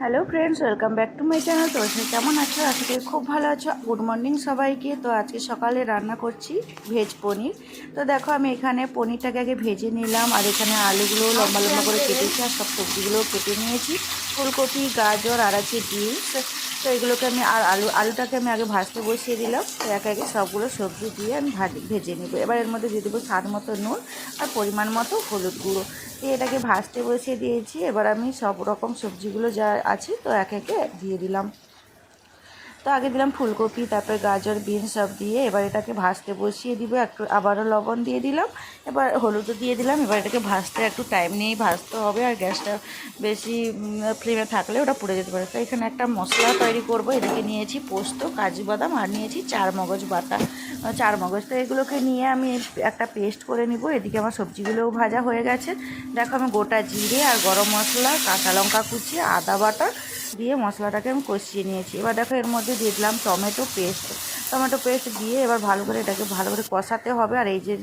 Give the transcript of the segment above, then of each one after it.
Hello friends welcome back to my channel তো সে কেমন আছো? আজকে খুব ভালো আছো। গুড মর্নিং সবাইকে। তো আজকে সকালে রান্না করছি ভেজ পনির। তো দেখো, আমি এখানে পনিরটাকে আগে ভেজে নিলাম। আর এখানে আলুগুলো লম্বা লম্বা করে কেটেছি আর সব সবজিগুলো কেটে নিয়েছি। ফুলকপি, গাজর আর আছে বিনস, তো এগুলোকে আমি আর আলু, আলুটাকে আমি আগে ভাজতে বসিয়ে দিলাম। তো একে একে সবগুলো সবজি দিয়ে আমি ভাজি, ভেজে নেব। এবার এর মধ্যে দিয়ে দেবো স্বাদ মতো নুন আর পরিমাণ মতো হলুদ গুঁড়ো। দিয়ে এটাকে ভাজতে বসিয়ে দিয়েছি। এবার আমি সব রকম সবজিগুলো যা আছে, তো একে একে দিয়ে দিলাম। তো আগে দিলাম ফুলকপি, তারপরে গাজর, বিনস সব দিয়ে এবার এটাকে ভাজতে বসিয়ে দিব। একটু আবারও লবণ দিয়ে দিলাম। এবার হলুদও দিয়ে দিলাম। এবার এটাকে ভাজতে একটু টাইম নিয়েই ভাজতে হবে আর গ্যাসটা বেশি ফ্লেমে থাকলে ওটা পুড়ে যেতে পারে। তো এখানে একটা মশলা তৈরি করব। এটাকে নিয়েছি পোস্ত, কাজু বাদাম আর নিয়েছি চার মগজ বাটা। চার মগজ। তো এগুলোকে নিয়ে আমি একটা পেস্ট করে নিব। এদিকে আমার সবজিগুলোও ভাজা হয়ে গেছে। দেখো আমি গোটা জিরে আর গরম মশলা, কাঁচা লঙ্কা কুচি, আদা বাটা দিয়ে মশলাটাকে আমি কষিয়ে নিয়েছি। এবার দেখো এর মধ্যে দিয়ে দিলাম টমেটো পেস্ট। টমেটো পেস্ট দিয়ে এবার ভালো করে এটাকে ভালো করে কষাতে হবে। আর এই যে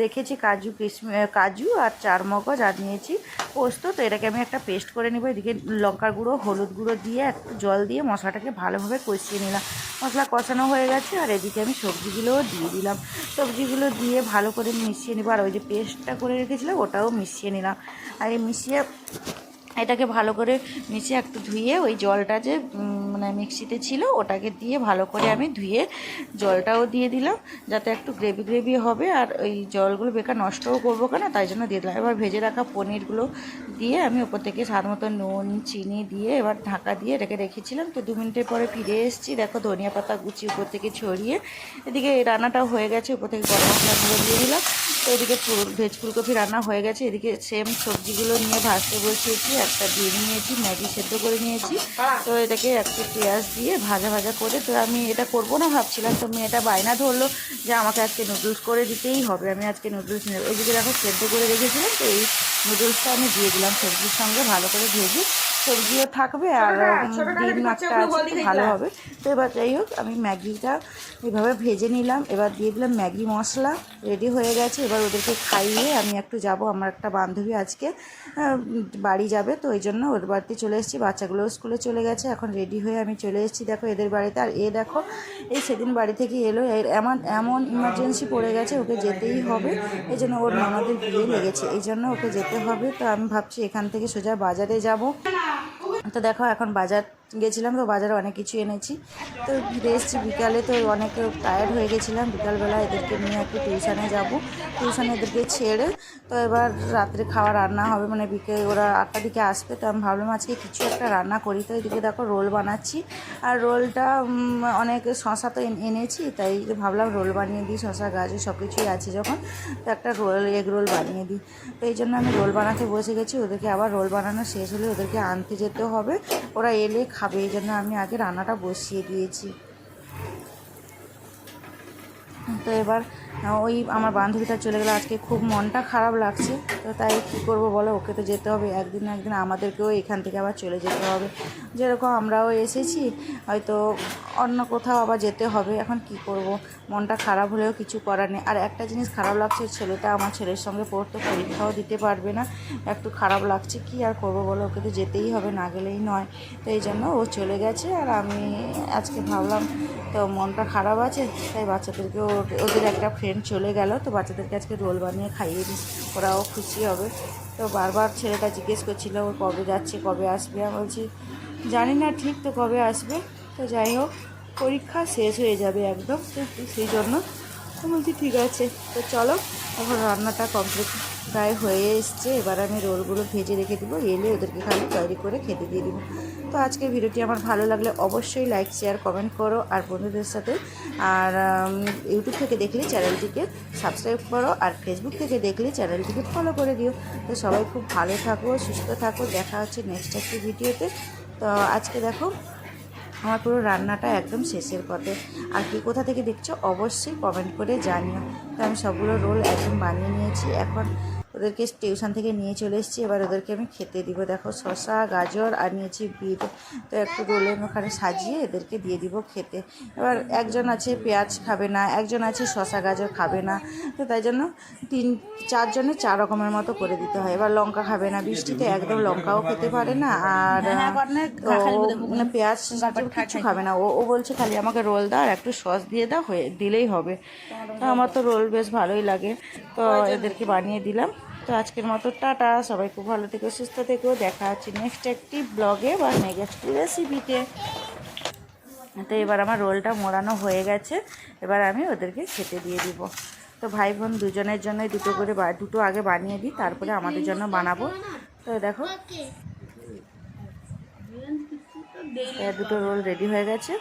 রেখেছি কাজু কিশমি কাজু আর চার মগজ আর নিয়েছি পোস্ত। তো এটাকে আমি একটা পেস্ট করে নেব। এদিকে লঙ্কার গুঁড়ো, হলুদ গুঁড়ো দিয়ে একটু জল দিয়ে মশলাটাকে ভালোভাবে কষিয়ে নিলাম। মশলা কষানো হয়ে গেছে। আর এদিকে আমি সবজিগুলোও দিয়ে দিলাম। সবজিগুলো দিয়ে ভালো করে মিশিয়ে নেব। আর ওই যে পেস্টটা করে রেখেছিলাম, ওটাও মিশিয়ে নিলাম। আর এই মিশিয়ে এটাকে ভালো করে মিশিয়ে একটু ধুয়ে ওই জলটা যে মানে মিক্সিতে ছিল, ওটাকে দিয়ে ভালো করে আমি ধুয়ে জলটাও দিয়ে দিলাম, যাতে একটু গ্রেভি গ্রেভি হবে, আর ওই জলগুলো বেকার নষ্টও করব কেন, তাই জন্য দিয়ে দিলাম। এবার ভেজে রাখা পনিরগুলো দিয়ে আমি ওপর থেকে স্বাদ মতো নুন, চিনি দিয়ে এবার ঢাকা দিয়ে রেখে রেখেছিলাম। তো দু মিনিটের পরে ফিরে এসেছি, দেখো ধনিয়া পাতা গুচি উপর থেকে ছড়িয়ে, এদিকে রান্নাটাও হয়ে গেছে, উপর থেকে গরম মশলাগুলো দিয়ে দিলাম। তো এদিকে ভেজ ফুলকপি রান্না হয়ে গেছে। এদিকে সেম সবজিগুলো নিয়ে ভাজতে বসিয়েছি। একটা ডিম নিয়েছি, ম্যাগি সেদ্ধ করে নিয়েছি। তো এটাকে একটু পেঁয়াজ দিয়ে ভাজা ভাজা করে তো আমি এটা করব না ভাবছিলাম। তো মেয়েটা বায়না ধরলো যে আমাকে আজকে নুডলস করে দিতেই হবে। আমি আজকে নুডলস নেব। এদিকে দেখো সেদ্ধ করে রেখেছিলাম। তো এই নুডলসটা আমি দিয়ে দিলাম সবজির সঙ্গে ভালো করে ভেজে। সবজিও থাকবে আর ডিম একটা আছে ভালো হবে। তো এবার যাই হোক আমি ম্যাগিটা এভাবে ভেজে নিলাম। এবার দিয়ে দিলাম ম্যাগি মশলা রেডি হয়ে গেছে। এবার ওদেরকে খাইয়ে আমি একটু যাব আমার একটা বান্ধবী আজকে বাড়ি যাবে তো ওই জন্য ওর বাড়িতে চলে এসেছি। বাচ্চাগুলোও স্কুলে চলে গেছে এখন রেডি হয়ে আমি চলে এসেছি। দেখো এদের বাড়িতে আর এ দেখো এই সেদিন বাড়ি থেকে এলো এর এমন এমন ইমার্জেন্সি পড়ে গেছে ওকে যেতেই হবে। এই জন্য ওর মামাদের বিয়ে লেগেছে এই জন্য ওকে যেতে হবে। তো আমি ভাবছি এখান থেকে সোজা বাজারে যাব। তো দেখো এখন বাজার গেছিলাম তো বাজারে অনেক কিছু এনেছি। তো ফিরে এসেছি বিকালে তো অনেক টায়ার্ড হয়ে গেছিলাম। বিকালবেলা এদেরকে নিয়ে একটু টিউশনে যাব। টিউশনে এদেরকে ছেড়ে তো এবার রাত্রে খাওয়া রান্না হবে। মানে বিকেল ওরা আটটার দিকে আসবে। তো আমি ভাবলাম আজকে কিছু একটা রান্না করি। তো এদিকে দেখো রোল বানাচ্ছি। আর রোলটা অনেক শশা তো এনেছি। তাই ভাবলাম রোল বানিয়ে দিই। শশা গাজর সব কিছুই আছে যখন। তো একটা রোল, এগ রোল বানিয়ে দিই। তো এই জন্য আমি রোল বানাতে বসে গেছি। ওদেরকে আবার রোল বানানো শেষ হলে ওদেরকে আনতে যেতে হবে। ওরা এলে খাবে, এই জন্য আমি আগে রান্নাটা বসিয়ে দিয়েছি। তো এবার ওই আমার বান্ধবীটা চলে গেলে। আজকে খুব মনটা খারাপ লাগছে। তো তাই কী করব বলো? ওকে তো যেতে হবে। একদিন না একদিন আমাদেরকেও এখান থেকে আবার চলে যেতে হবে। যেরকম আমরাও এসেছি, হয়তো অন্য কোথাও আবার যেতে হবে। এখন কি করব? মনটা খারাপ হলেও কিছু করার নেই। আর একটা জিনিস খারাপ লাগছে, ছেলেটা আমার ছেলের সঙ্গে পড়তো, পরীক্ষাও দিতে পারবে না। একটু খারাপ লাগছে, কি আর করব বলো? ওকে তো যেতেই হবে, না গেলেই নয়। তো এই জন্য ও চলে গেছে। আর আমি আজকে ভাবলাম, তো মনটা খারাপ আছে, তাই বাচ্চাদেরকে ওদের একটা ফ্রেন্ড চলে গেল। তো বাচ্চাদেরকে আজকে রোল বানিয়ে খাইয়ে দিই। ওরাও খুশি হবে? তো বারবার ছেলেটা জিজ্ঞেস করছিল, ও কবে যাচ্ছে, কবে আসবে? আমি বলছি, জানি না ঠিক তো কবে আসবে। তো যাই হোক, পরীক্ষা শেষ হয়ে যাবে একদম, তো সেই জন্য। তো বলছি, ঠিক আছে। তো চলো, এখন রান্নাটা কমপ্লিট প্রায় হয়ে এসছে, এবার আমি রোলগুলো ভেজে রেখে দেবো, এলে ওদেরকে খালি তৈরি করে খেতে দিয়ে দেবো। তো আজকের ভিডিওটি আমার ভালো লাগলে অবশ্যই লাইক শেয়ার কমেন্ট করো আর বন্ধুদের সাথে। আর ইউটিউব থেকে দেখলে চ্যানেলটিকে সাবস্ক্রাইব করো আর ফেসবুক থেকে দেখলে চ্যানেলটিকে ফলো করে দিও। তো সবাই খুব ভালো থাকো, সুস্থ থাকো, দেখা হচ্ছে নেক্সট একটি ভিডিওতে। তো আজকে দেখো, আমার পুরো রান্নাটা একদম শেষের পথে। আর কি কোথা থেকে দেখছ অবশ্যই কমেন্ট করে জানিও। তো আমি সবগুলো রোল একদম বানিয়ে নিয়েছি। এখন ওদেরকে টিউশন থেকে নিয়ে চলে এসেছি। এবার ওদেরকে আমি খেতে দিব। দেখো শশা গাজর আর নিয়েছি বিট। তো একটু রোলের ওখানে সাজিয়ে এদেরকে দিয়ে দিব খেতে। এবার একজন আছে পেঁয়াজ খাবে না একজন আছে শশা গাজর খাবে না। তো তাই জন্য তিন চারজনে চার রকমের মতো করে দিতে হয়। এবার লঙ্কা খাবে না বৃষ্টিতে একদম লঙ্কাও খেতে পারে না। আর মানে পেঁয়াজ কিছু খাবে না। ও ও বলছে খালি আমাকে রোল দাও আর একটু সস দিয়ে দাও হয়ে দিলেই হবে। তো আমার তো রোল বেশ ভালোই লাগে। তো এদেরকে বানিয়ে দিলাম। তো আজকের মতো টাটা। সবাই খুব ভালো থেকো সুস্থ থেকো। দেখা হচ্ছে নেক্সট একটি ব্লগে বা নেক্সট রেসিপিতে তো। এবার আমার রোলটা মোড়ানো হয়ে গেছে। এবার আমি ওদেরকে খেতে দিয়ে দিব। তো ভাই বোন দুজনের জন্যই দুটো করে বা- দুটো আগে বানিয়ে দিই তারপরে আমাদের জন্য বানাবো। তো দেখো। দুটো রোল রেডি হয়ে গেছে।